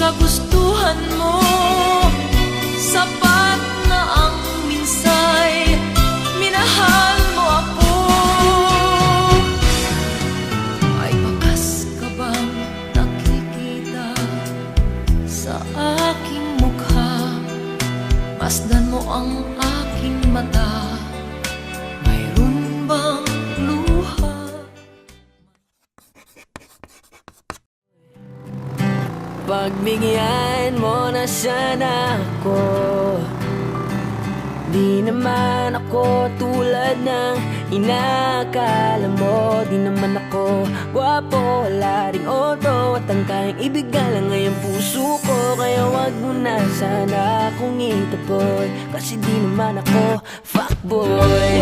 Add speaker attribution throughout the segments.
Speaker 1: kagustuhan mo. Sapat na ang minsay Minahal mo ako. Ay bakas ka bang nakikita Sa aking mukha? Masdan mo ang aking mata.
Speaker 2: Pagbigyan mo na sana ako. Di naman ako tulad ng inakala mo. Di naman ako gwapo, wala ring oto At ang kayang ay ang puso ko. Kaya wag mo na sana akong itaboy Kasi di naman ako fuckboy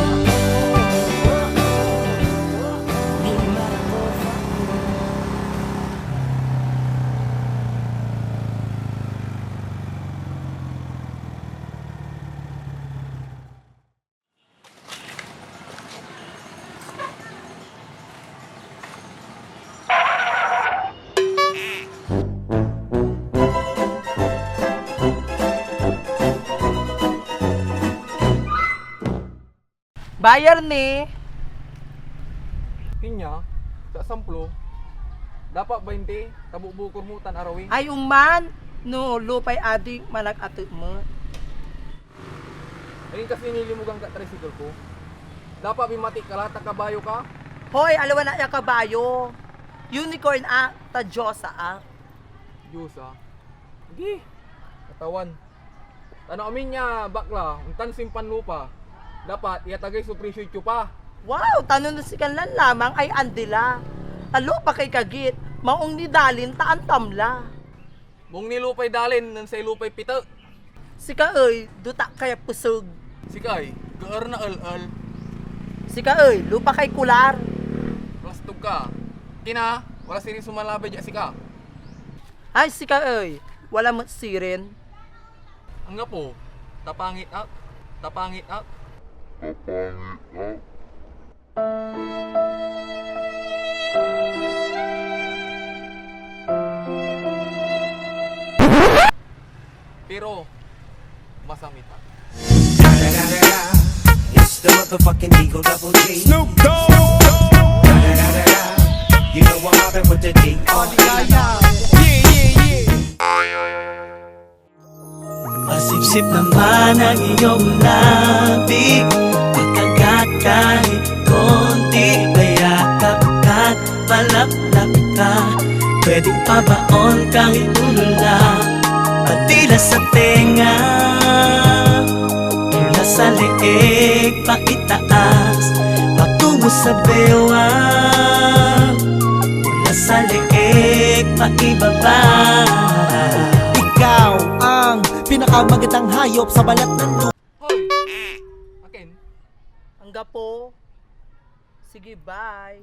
Speaker 3: Bayar ni.
Speaker 4: Kinya, sa samplo, dapat 20, tabuk-bukur mutan arawing.
Speaker 3: Ay uman. No, lupay adik manag ato mo.
Speaker 4: Ayun kasi nilimugang ka tricycle ko. Dapat bimati ka lahat kabayo ka.
Speaker 3: Hoy, alawa na ya kabayo. Unicorn a, ta Diyosa a.
Speaker 4: Ah. Hindi. Katawan. Ano amin niya, bakla, untan simpan lupa. Dapat, iatagay sa presyo ito pa.
Speaker 3: Wow, tanong na si kanlan lamang ay andila. Talo pa kay kagit, maong ni dalin taan tamla.
Speaker 4: Mong nilupay dalin, nan sa ilupay pita.
Speaker 3: Sika oy, duta kaya pusog.
Speaker 4: Sikay, gaar na al-al.
Speaker 3: Sika oy, lupa kay kular.
Speaker 4: Plastog ka. Kina, wala sirin sumalabay dyan sika.
Speaker 3: Ay sika oy, wala mo sirin.
Speaker 4: Ang nga po, tapangit out. Tapangit out. Pero, masamit.
Speaker 5: It's the motherfucking Eagle Double G. Snoop Dogg. You know I'm mobbing with the D.R.E. Pasip-sip naman ang iyong labi Pagkagat kahit konti Mayakap ka't palaplap ka. Pwedeng pabaon kahit tulula Patila sa tenga Mula sa leeg paitaas. Patungo sa bewa Mula sa leeg paibaba
Speaker 6: pinakamagandang hayop sa balat ng lupa.
Speaker 4: Hoy! Akin,
Speaker 3: Ang gapo. Sige, bye.